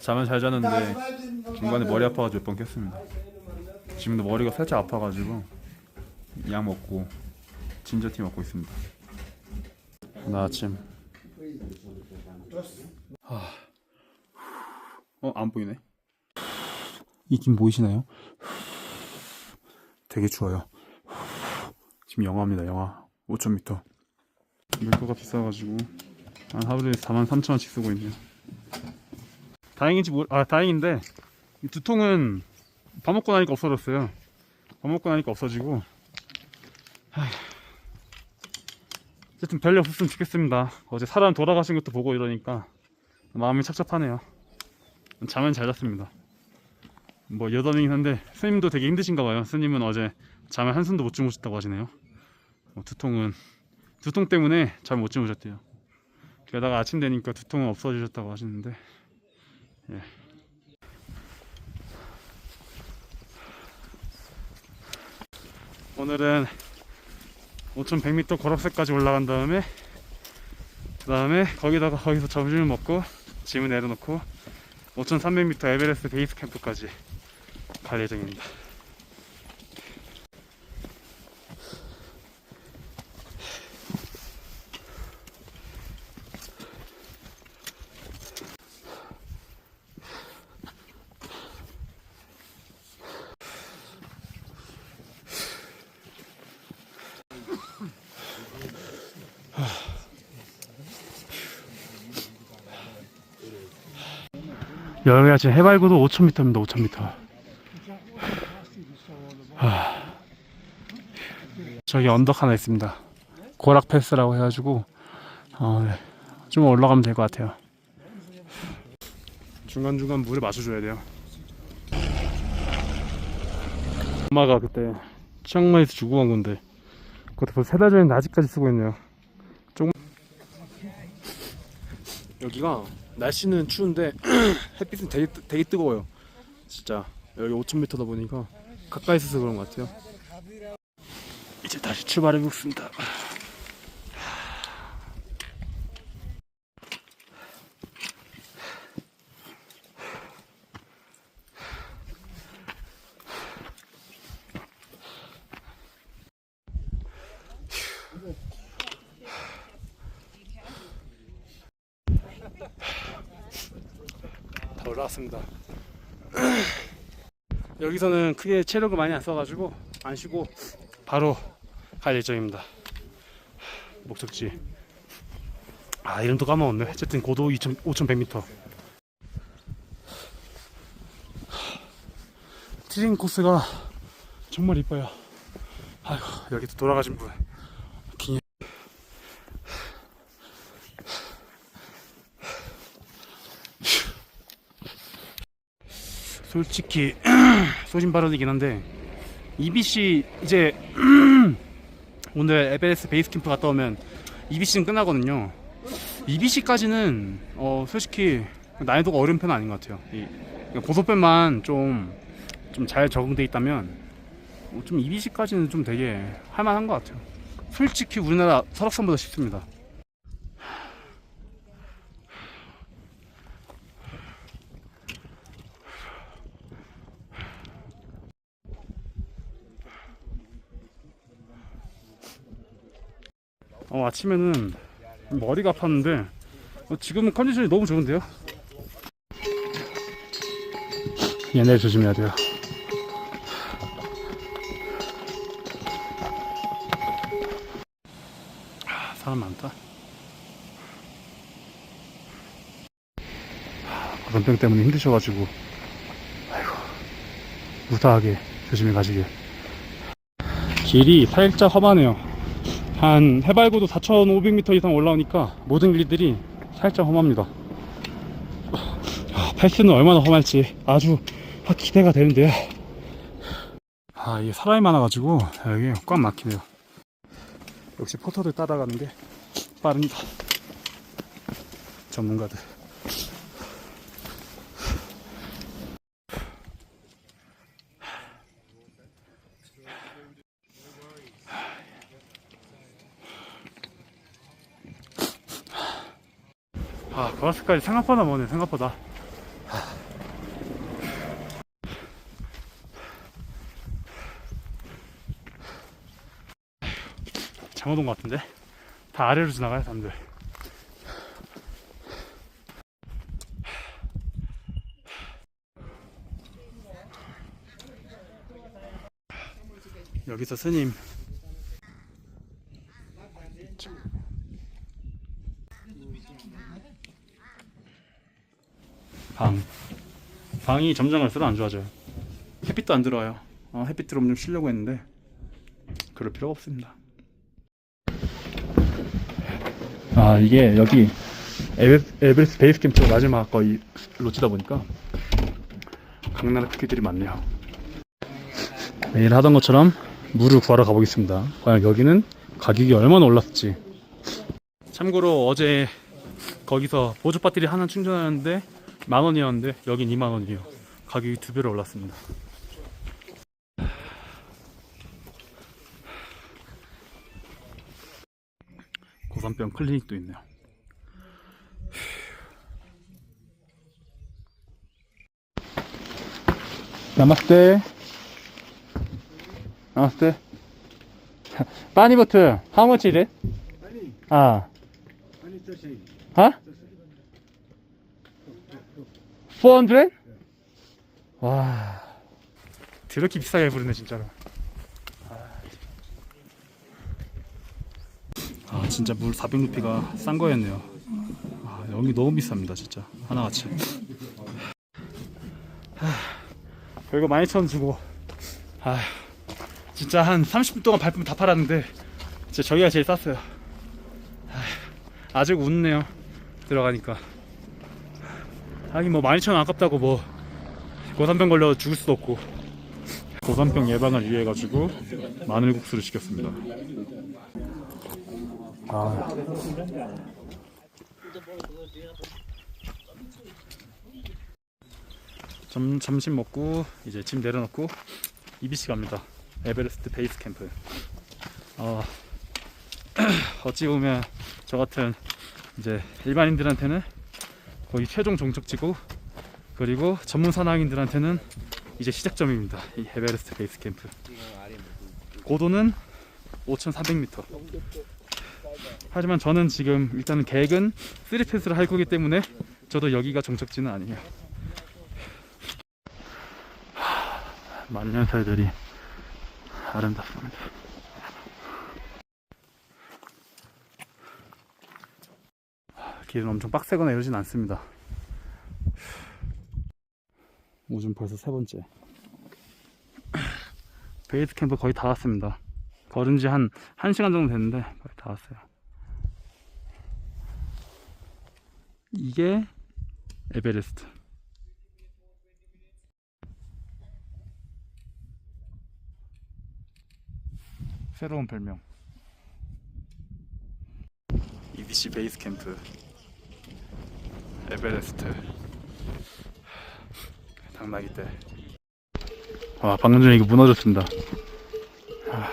잠은 잘 잤는데 중간에 머리 아파가지고 몇 번 깼습니다. 지금도 머리가 살짝 아파가지고 약 먹고 진저티 먹고 있습니다. 나 아침. 어, 안 보이네. 이김 보이시나요? 되게 추워요. 지금 영하입니다, 영하. 5,000m. 물가가 비싸가지고 한 하루에 43,000원씩 쓰고 있네요. 다행인지 모르, 아, 다행인데 이 두통은 밥 먹고 나니까 없어졌어요. 밥 먹고 나니까 없어지고. 하... 어쨌든 별일 없었으면 좋겠습니다. 어제 사람 돌아가신 것도 보고 이러니까 마음이 착잡하네요. 잠은 잘 잤습니다. 뭐 여담이긴 한데 스님도 되게 힘드신가 봐요. 스님은 어제 잠을 한숨도 못 주무셨다고 하시네요. 뭐 두통은 두통 때문에 잠못 주무셨대요. 게다가 아침 되니까 두통은 없어지셨다고 하시는데 예. 오늘은 5100m 고락새까지 올라간 다음에 그 다음에 거기다가 거기서 점심을 먹고 짐을 내려놓고 5300m 에베레스트 베이스 캠프까지 갈 예정입니다. 여기가 지금 해발고도 5,000m입니다. 5,000m. 하... 저기 언덕 하나 있습니다. 고락 패스라고 해가지고 어, 네. 좀 올라가면 될 것 같아요. 중간 중간 물을 마셔줘야 돼요. 엄마가 그때 치앙마이에서 주고 간 건데 그것도 벌써 세달 전인데 아직까지 쓰고 있네요. 조금 여기가 날씨는 추운데 햇빛은 되게 뜨- 되게 뜨거워요. 진짜 여기 5,000m다 보니까 가까이 있어서 그런 것 같아요. 이제 다시 출발해 보겠습니다. 올라왔습니다. 여기서는 크게 체력을 많이 안 써가지고 안 쉬고 바로 갈 예정입니다. 목적지. 아 이름도 까먹었네. 어쨌든 고도 2,000, 5,100m. 트레인 코스가 정말 이뻐요. 아이고 여기 또 돌아가신 분. 솔직히 소신 발언이긴 한데 EBC 이제 오늘 에베레스트 베이스 캠프 갔다 오면 EBC는 끝나거든요. EBC까지는 어 솔직히 난이도가 어려운 편은 아닌 것 같아요. 이 고속변만 좀 좀 잘 적응돼 있다면 어, 좀 EBC까지는 좀 되게 할만한 것 같아요. 솔직히 우리나라 설악산보다 쉽습니다. 어, 아침에는 머리가 아팠는데 어, 지금은 컨디션이 너무 좋은데요? 얘네 조심해야 돼요. 아, 사람 많다. 아, 고산병 때문에 힘드셔가지고 아이고 무사하게 조심히 가시길. 길이 살짝 험하네요. 한 해발고도 4,500m 이상 올라오니까 모든 길들이 살짝 험합니다. 아, 패스는 얼마나 험할지 아주 아, 기대가 되는데요. 아, 이게 사람이 많아가지고 여기 꽉 막히네요. 역시 포터들 따라가는 게 빠릅니다. 전문가들. 아 버스까지 생각보다 머네 생각보다. 잘못 온 것 같은데? 다 아래로 지나가요 사람들. 여기서 스님 방이 점점 갈수록 안 좋아져요. 햇빛도 안 들어와요. 어, 햇빛 들어오면 좀 쉬려고 했는데 그럴 필요가 없습니다. 아 이게 여기 에베, 에베레스트 베이스 캠프 마지막 거의 로지다 보니까 강나라 크기들이 많네요. 매일 하던 것처럼 물을 구하러 가보겠습니다. 과연 여기는 가격이 얼마나 올랐을지. 참고로 어제 거기서 보조 배터리 하나 충전하는데 만 원이었는데 여긴 2만 원이에요. 가격이 두 배로 올랐습니다. 고산병 클리닉도 있네요. 나마스테. 나마스테. 빠니보트 how much is it? 아. 어? 400? 와. 드럽게 비싸게 부르네 진짜로. 아 진짜 물 400루피가 싼 거였네요. 아, 여기 너무 비쌉니다 진짜. 하나같이. 하, 결국 12,000원 주고. 아 진짜 한 30분 동안 발품 다 팔았는데 진짜 저기가 제일 쌌어요. 아, 아직 웃네요 들어가니까 하긴 뭐 12,000원 아깝다고 뭐 고산병 걸려 죽을 수도 없고. 고산병 예방을 위해 가지고 마늘국수를 시켰습니다. 아. 점, 점심 먹고 이제 짐 내려놓고 EBC 갑니다. 에베레스트 베이스 캠프. 어, 어찌 보면 저 같은 이제 일반인들한테는 거의 최종 종착지고 그리고 전문 산악인들한테는 이제 시작점입니다. 이 에베레스트 베이스 캠프. 고도는 5,400m. 하지만 저는 지금 일단은 계획은 3패스를 할 거기 때문에 저도 여기가 종착지는 아니에요. 하, 만년설들이 아름답습니다. 길은 엄청 빡세거나 이러진 않습니다. 오줌 벌써 세 번째. 베이스 캠프 거의 다 왔습니다. 걸은 지 한 1시간 정도 됐는데 거의 다 왔어요. 이게 에베레스트. 새로운 별명. EBC 베이스 캠프. 에베레스트. 당나귀 때. 와 방금 전에 이거 무너졌습니다. 아.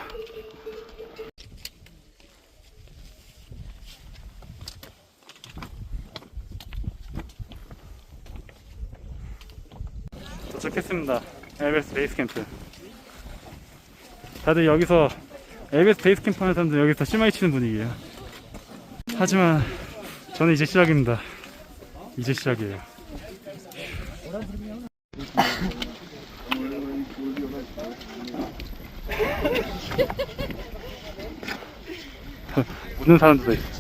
도착했습니다. 에베레스트 베이스 캠프. 다들 여기서 에베레스트 베이스 캠프 하는 사람들 여기서 심하게 치는 분위기예요. 하지만 저는 이제 시작입니다. 이제 시작이에요. 웃는 사람들도 있어.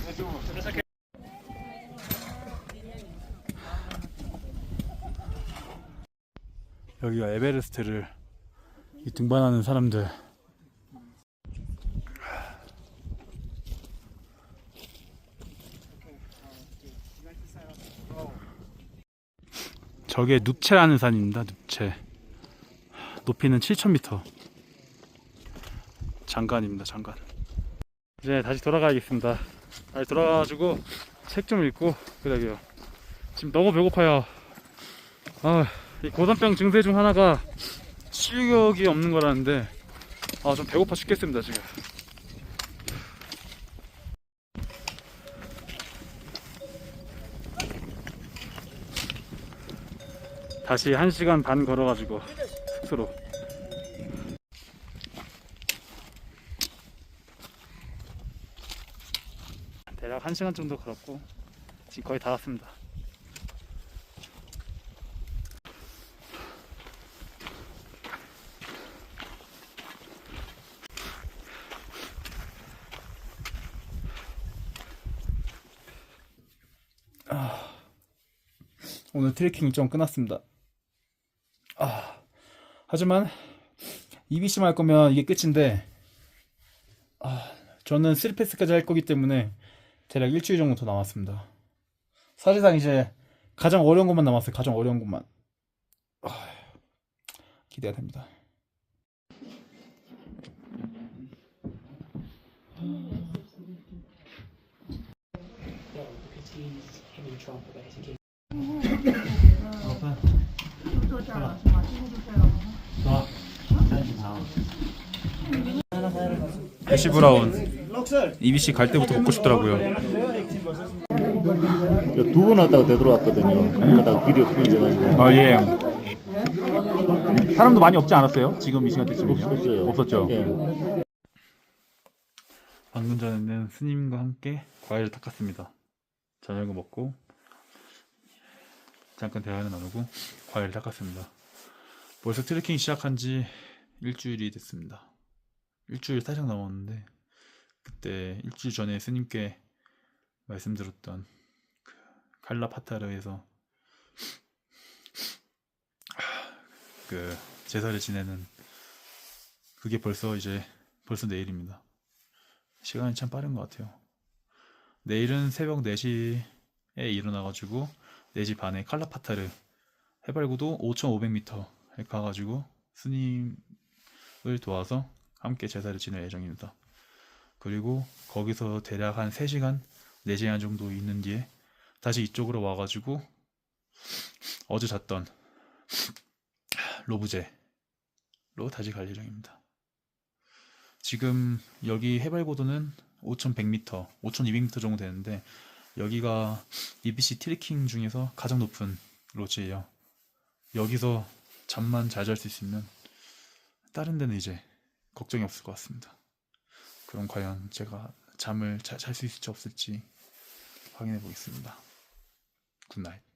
여기가 에베레스트를 이 등반하는 사람들. 저게 눕체라는 산입니다. 눕체. 높이는 7,000m. 장관입니다. 장관. 이제 다시 돌아가야겠습니다. 다시 돌아가가지고 책 좀 읽고 그러게요. 지금 너무 배고파요. 아, 이 고산병 증세 중 하나가 식욕이 없는 거라는데 아, 좀 배고파 죽겠습니다 지금. 다시 1시간 반 걸어가지고 숙소로 대략 1시간 정도 걸었고 지금 거의 다 왔습니다 오늘 트레킹 일정 끝났습니다. 아, 하지만 EBC만 할 거면 이게 끝인데, 아, 저는 3패스까지 할 거기 때문에 대략 일주일 정도 더 남았습니다. 사실상 이제 가장 어려운 것만 남았어요. 가장 어려운 것만. 아, 기대가 됩니다. 애쉬 브라운 EBC 갈 때부터 먹고 싶더라고요. 두 번 왔다가 되돌아왔거든요. 그러다가 길이 없어져가지고. 아 예. 사람도 많이 없지 않았어요? 지금 이 시간대쯤이요? 없었어요. 없었죠. 예. 방금 전에는 스님과 함께 과일을 닦았습니다. 저녁을 먹고 잠깐 대화를 나누고 과일을 닦았습니다. 벌써 트레킹 시작한 지 일주일이 됐습니다. 일주일 살짝 넘었는데 그때 일주일 전에 스님께 말씀드렸던 그 칼라파타르에서 그 제사를 지내는 그게 벌써 이제 벌써 내일입니다. 시간이 참 빠른 것 같아요. 내일은 새벽 4시에 일어나가지고 4시 반에 칼라파타르 해발고도 5,500m에 가가지고 스님을 도와서 함께 제사를 지낼 예정입니다. 그리고 거기서 대략 한 3시간, 4시간 정도 있는 뒤에 다시 이쪽으로 와가지고 어제 잤던 로브제로 다시 갈 예정입니다. 지금 여기 해발 고도는 5,100m, 5,200m 정도 되는데 여기가 EBC 트레킹 중에서 가장 높은 로지예요. 여기서 잠만 잘 잘 수 있으면 다른 데는 이제 걱정이 없을 것 같습니다. 그럼 과연 제가 잠을 잘 잘 수 있을지 없을지 확인해 보겠습니다. 굿나잇.